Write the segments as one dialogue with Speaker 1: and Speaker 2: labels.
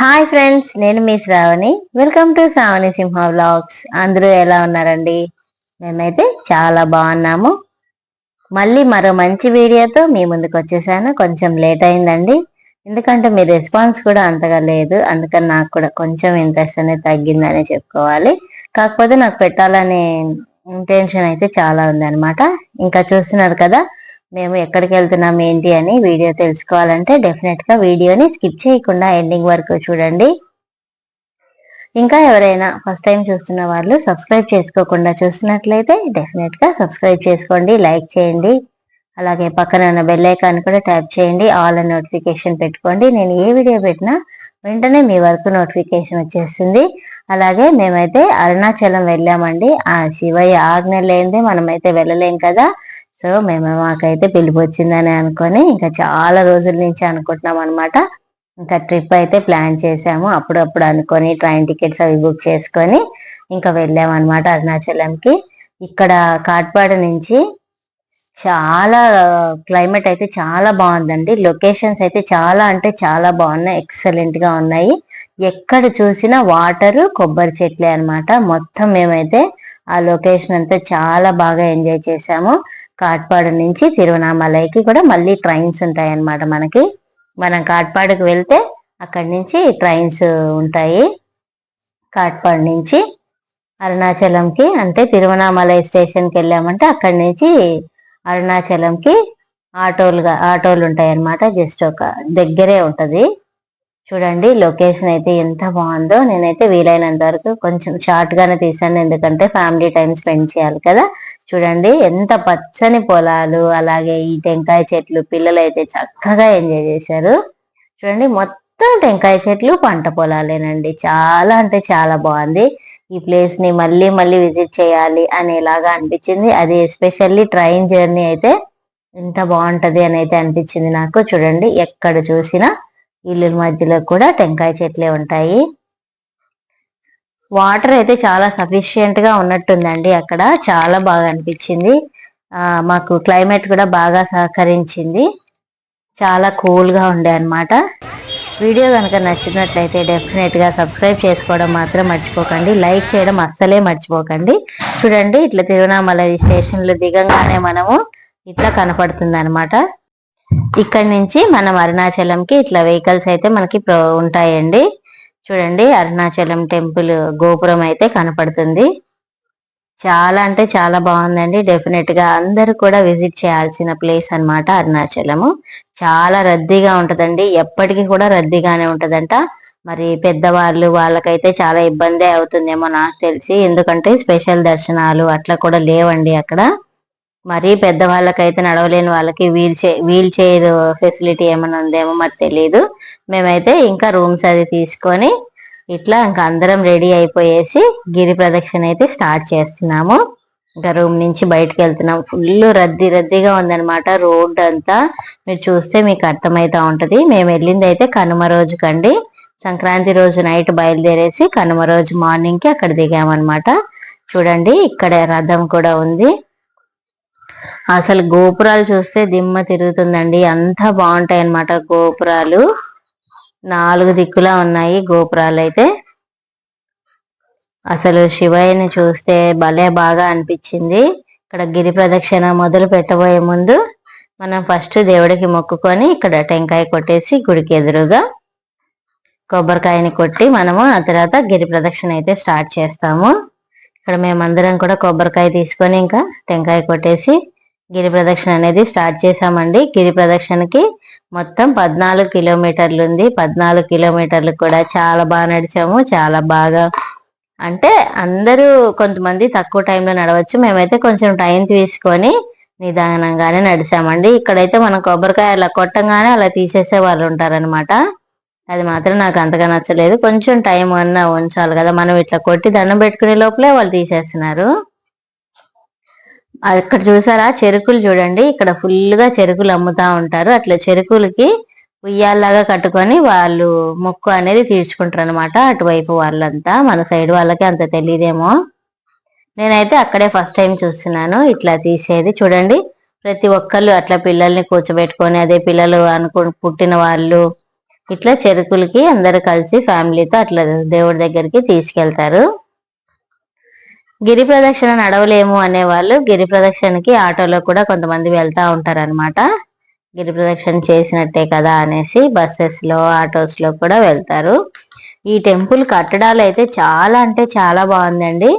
Speaker 1: Hi friends నేను మీ Shravani. Welcome to Shravani Simha vlogs అందరూ ఎలా ఉన్నారండి? మేమైతే చాలా బాగున్నాము. మళ్ళీ మరో మంచి వీడియోతో మీ ముందుకు వచ్చేసాను. కొంచెం లేట్ అయిందండి. ఎందుకంటే మీ రెస్పాన్స్ కూడా అంతగా లేదు. అందుకని నాకు కూడా కొంచెం ఇంట్రెస్ట్ అనేది తగ్గిందని చెప్పుకోవాలి. కాకపోతే నాకు పెట్టాలనే ఇంటెన్షన్ అయితే చాలా ఉందన్నమాట. ఇంకా చూస్తున్నారు కదా మేము ఎక్కడికి వెళ్తున్నాం ఏంటి అని వీడియో తెలుసుకోవాలంటే డెఫినెట్గా వీడియోని స్కిప్ చేయకుండా ఎండింగ్ వరకు చూడండి. ఇంకా ఎవరైనా ఫస్ట్ టైం చూస్తున్న వాళ్ళు సబ్స్క్రైబ్ చేసుకోకుండా చూస్తున్నట్లయితే డెఫినెట్గా సబ్స్క్రైబ్ చేసుకోండి లైక్ చేయండి. అలాగే పక్కన ఉన్న బెల్ ఐకాన్ కూడా ట్యాప్ చేయండి ఆల్ అండ్ నోటిఫికేషన్ పెట్టుకోండి. నేను ఏ వీడియో పెట్టినా వెంటనే మీ వరకు నోటిఫికేషన్ వచ్చేస్తుంది. అలాగే మేమైతే అరుణాచలం వెళ్ళామండి. ఆ శివయ్య ఆజ్ఞ లేనిదే మనమైతే వెళ్ళలేం కదా. సో మేము మాకైతే పిలుపు వచ్చిందని అనుకొని ఇంకా చాలా రోజుల నుంచి అనుకుంటున్నాం అనమాట ఇంకా ట్రిప్ అయితే ప్లాన్ చేసాము. అప్పుడప్పుడు అనుకొని ట్రైన్ టికెట్స్ అవి బుక్ చేసుకొని ఇంకా వెళ్ళాము అనమాట అరుణాచలంకి. ఇక్కడ కాట్పాడ నుంచి చాలా క్లైమేట్ అయితే చాలా బాగుందండి. లొకేషన్స్ అయితే చాలా అంటే చాలా బాగున్నాయి. ఎక్సలెంట్గా ఉన్నాయి. ఎక్కడ చూసినా వాటర్ కొబ్బరి చెట్లే అనమాట మొత్తం మేమైతే ఆ లొకేషన్ అంతా చాలా బాగా ఎంజాయ్ చేసాము. కాట్పాడు నుంచి తిరువనామలైకి కూడా మళ్ళీ ట్రైన్స్ ఉంటాయన్నమాట మనకి. మనం కాట్పాడుకు వెళ్తే అక్కడి నుంచి ట్రైన్స్ ఉంటాయి. కాట్పాడు నుంచి అరుణాచలంకి అంటే తిరువనామలై స్టేషన్కి వెళ్ళామంటే అక్కడి నుంచి అరుణాచలంకి ఆటోలుగా ఆటోలు ఉంటాయి అన్నమాట జస్ట్ ఒక దగ్గరే ఉంటుంది. చూడండి లొకేషన్ అయితే ఎంత బాగుందో. నేనైతే వీలైనంత వరకు కొంచెం షార్ట్గానే తీసాను ఎందుకంటే ఫ్యామిలీ టైం స్పెండ్ చేయాలి కదా. చూడండి ఎంత పచ్చని పొలాలు అలాగే ఈ టెంకాయ చెట్లు పిల్లలు అయితే చక్కగా ఎంజాయ్ చేశారు. చూడండి మొత్తం టెంకాయ చెట్లు పంట పొలాలేనండి. చాలా అంటే చాలా బాగుంది. ఈ ప్లేస్ని మళ్ళీ మళ్ళీ విజిట్ చేయాలి అనేలాగా అనిపించింది. అది ఎస్పెషల్లీ ట్రైన్ జర్నీ అయితే ఎంత బాగుంటది అని అయితే అనిపించింది నాకు. చూడండి ఎక్కడ చూసినా ఇల్లుల మధ్యలో కూడా టెంకాయ చెట్లే ఉంటాయి. వాటర్ అయితే చాలా సఫిషియెంట్గా ఉన్నట్టుందండి అక్కడ. చాలా బాగా అనిపించింది. మాకు క్లైమేట్ కూడా బాగా సహకరించింది. చాలా కూల్గా ఉండే అనమాట వీడియో కనుక నచ్చినట్లయితే డెఫినెట్గా సబ్స్క్రైబ్ చేసుకోవడం మాత్రం మర్చిపోకండి. లైక్ చేయడం అస్సలే మర్చిపోకండి. చూడండి ఇట్లా తిరువనామల స్టేషన్లో దిగంగానే మనము ఇట్లా కనపడుతుంది అనమాట ఇక్కడ నుంచి మనం అరుణాచలంకి ఇట్లా వెహికల్స్ అయితే మనకి ఉంటాయండి. చూడండి అరుణాచలం టెంపుల్ గోపురం అయితే కనపడుతుంది. చాలా అంటే చాలా బాగుందండి. డెఫినెట్గా అందరూ కూడా విజిట్ చేయాల్సిన ప్లేస్ అనమాట అరుణాచలము. చాలా రద్దీగా ఉంటదండి. ఎప్పటికీ కూడా రద్దీగానే ఉంటదంట. మరి పెద్దవాళ్ళు వాళ్ళకైతే చాలా ఇబ్బంది అవుతుందేమో నాకు తెలిసి. ఎందుకంటే స్పెషల్ దర్శనాలు అట్లా కూడా లేవండి అక్కడ. మరీ పెద్దవాళ్ళకైతే నడవలేని వాళ్ళకి వీల్ చే వీల్ చైర్ ఫెసిలిటీ ఏమైనా ఉందేమో మరి తెలియదు మేమైతే ఇంకా రూమ్స్ అది తీసుకొని ఇట్లా ఇంకా అందరం రెడీ అయిపోయేసి గిరి ప్రదక్షిణ అయితే స్టార్ట్ చేస్తున్నాము. ఇంకా రూమ్ నుంచి బయటకు వెళ్తున్నాం. ఫుల్ రద్దీ రద్దీగా ఉందన్నమాట రోడ్ అంతా. మీరు చూస్తే మీకు అర్థమవుతా ఉంటది. మేము వెళ్ళింది అయితే కనుమ రోజు కండి. సంక్రాంతి రోజు నైట్ బయలుదేరేసి కనుమ రోజు మార్నింగ్కి అక్కడ దిగామన్నమాట. చూడండి ఇక్కడ రథం కూడా ఉంది. అసలు గోపురాలు చూస్తే దిమ్మ తిరుగుతుందండి. అంత బాగుంటాయి అన్నమాట గోపురాలు. నాలుగు దిక్కులా ఉన్నాయి గోపురాలు అయితే. అసలు శివయ్యని చూస్తే భలే బాగా అనిపించింది. ఇక్కడ గిరి ప్రదక్షిణ మొదలు పెట్టబోయే ముందు మనం ఫస్ట్ దేవుడికి మొక్కుకొని ఇక్కడ టెంకాయ కొట్టేసి గుడికి ఎదురుగా కొబ్బరికాయని కొట్టి మనము ఆ తర్వాత గిరి ప్రదక్షిణ అయితే స్టార్ట్ చేస్తాము. ఇక్కడ మేమందరం కూడా కొబ్బరికాయ తీసుకొని ఇంకా టెంకాయ కొట్టేసి గిరి ప్రదక్షిణ అనేది స్టార్ట్ చేసామండి గిరి ప్రదక్షిణకి మొత్తం పద్నాలుగు కిలోమీటర్లు ఉంది. పద్నాలుగు కిలోమీటర్లు కూడా చాలా బాగా నడిచాము. చాలా బాగా అంటే అందరూ కొంతమంది తక్కువ టైంలో నడవచ్చు. మేమైతే కొంచెం టైం తీసుకొని నిదానంగానే నడిచామండి. ఇక్కడైతే మనం కొబ్బరికాయ అలా కొట్టంగానే అలా తీసేసే వాళ్ళు ఉంటారనమాట అది మాత్రం నాకు అంతగా నచ్చలేదు. కొంచెం టైం అన్నా ఉంచాలి కదా. మనం ఇట్లా కొట్టి దండం పెట్టుకునే లోపలే వాళ్ళు తీసేస్తున్నారు. అక్కడ చూసారా? చెరుకులు చూడండి. ఇక్కడ ఫుల్గా చెరుకులు అమ్ముతా ఉంటారు. అట్లా చెరుకులకి ఉయ్యాల్లాగా కట్టుకొని వాళ్ళు మొక్కు అనేది తీర్చుకుంటారు అనమాట అటువైపు వాళ్ళంతా. మన సైడ్ వాళ్ళకి అంత తెలియదేమో నేనైతే అక్కడే ఫస్ట్ టైం చూస్తున్నాను. ఇట్లా తీసేది. చూడండి. ప్రతి ఒక్కళ్ళు అట్లా పిల్లల్ని కూర్చోబెట్టుకొని అదే పిల్లలు అనుకు పుట్టిన వాళ్ళు ఇట్లా చెరుకులకి అందరు కలిసి ఫ్యామిలీతో అట్లా దేవుడి దగ్గరికి తీసుకెళ్తారు. గిరి ప్రదక్షిణ నడవలేము అనే వాళ్ళు గిరి ప్రదక్షిణకి ఆటోలో కూడా కొంతమంది వెళ్తా ఉంటారు అనమాట గిరి ప్రదక్షిణ చేసినట్టే కదా అనేసి బస్సెస్లో ఆటోస్లో కూడా వెళ్తారు. ఈ టెంపుల్ కట్టడాలు అయితే చాలా అంటే చాలా బాగుందండి.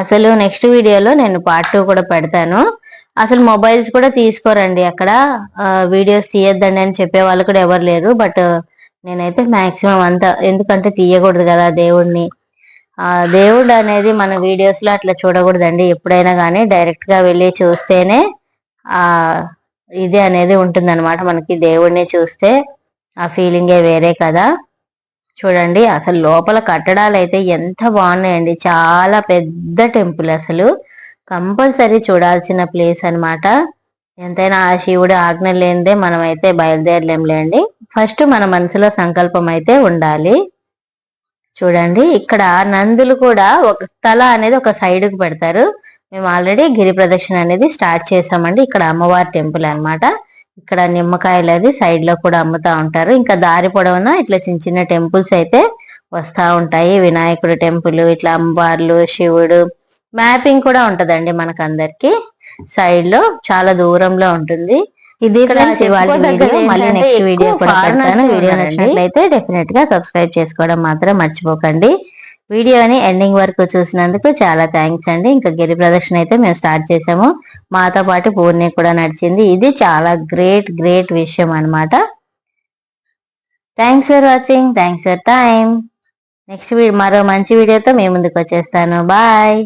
Speaker 1: అసలు నెక్స్ట్ వీడియోలో నేను పార్ట్ టూ కూడా పెడతాను. అసలు మొబైల్స్ కూడా తీసుకోరండి అక్కడ. వీడియోస్ తీయొద్దండి అని చెప్పే వాళ్ళు కూడా ఎవరు లేరు. బట్ నేనైతే మాక్సిమం అంతా ఎందుకంటే తీయకూడదు కదా దేవుడిని దేవుడు అనేది మన వీడియోస్లో అట్లా చూడకూడదండి. ఎప్పుడైనా కానీ డైరెక్ట్గా వెళ్ళి చూస్తేనే ఆ ఇది అనేది ఉంటుందన్నమాట. మనకి దేవుడిని చూస్తే ఆ ఫీలింగే వేరే కదా. చూడండి అసలు లోపల కట్టడాలు అయితే ఎంత బాగున్నాయండి. చాలా పెద్ద టెంపుల్ అసలు. కంపల్సరీ చూడాల్సిన ప్లేస్ అన్నమాట. ఎంతైనా ఆ శివుడు ఆజ్ఞ లేనిదే మనం అయితే బయలుదేరలేంలేండి. ఫస్ట్ మన మనసులో సంకల్పం అయితే ఉండాలి. చూడండి ఇక్కడ నందులు కూడా ఒక తల అనేది ఒక సైడ్కు పెడతారు. మేము ఆల్రెడీ గిరి ప్రదక్షిణ అనేది స్టార్ట్ చేసామండి. ఇక్కడ అమ్మవారి టెంపుల్ అన్నమాట. ఇక్కడ నిమ్మకాయలు అది సైడ్లో కూడా అమ్ముతా ఉంటారు. ఇంకా దారి పొడవున ఇట్లా చిన్న చిన్న టెంపుల్స్ అయితే వస్తా ఉంటాయి. వినాయకుడు టెంపుల్ ఇట్లా అమ్మవార్లు శివుడు. మ్యాపింగ్ కూడా ఉంటదండి మనకు అందరికి సైడ్లో చాలా దూరంలో ఉంటుంది. ఇది మళ్ళీ నెక్స్ట్ వీడియో కూడా పెడతాను. వీడియో నచ్చినట్లయితే డెఫినెట్గా సబ్స్క్రైబ్ చేసుకోవడం మాత్రం మర్చిపోకండి. వీడియోని ఎండింగ్ వరకు చూసినందుకు చాలా థ్యాంక్స్ అండి. ఇంకా గిరి ప్రదర్శన అయితే మేము స్టార్ట్ చేసాము. మాతో పాటు పూర్ణి కూడా నడిచింది. ఇది చాలా గ్రేట్ గ్రేట్ విషయం అనమాట thanks for watching thanks for time next మరో మంచి వీడియోతో మీ ముందుకు వచ్చేస్తాను. బాయ్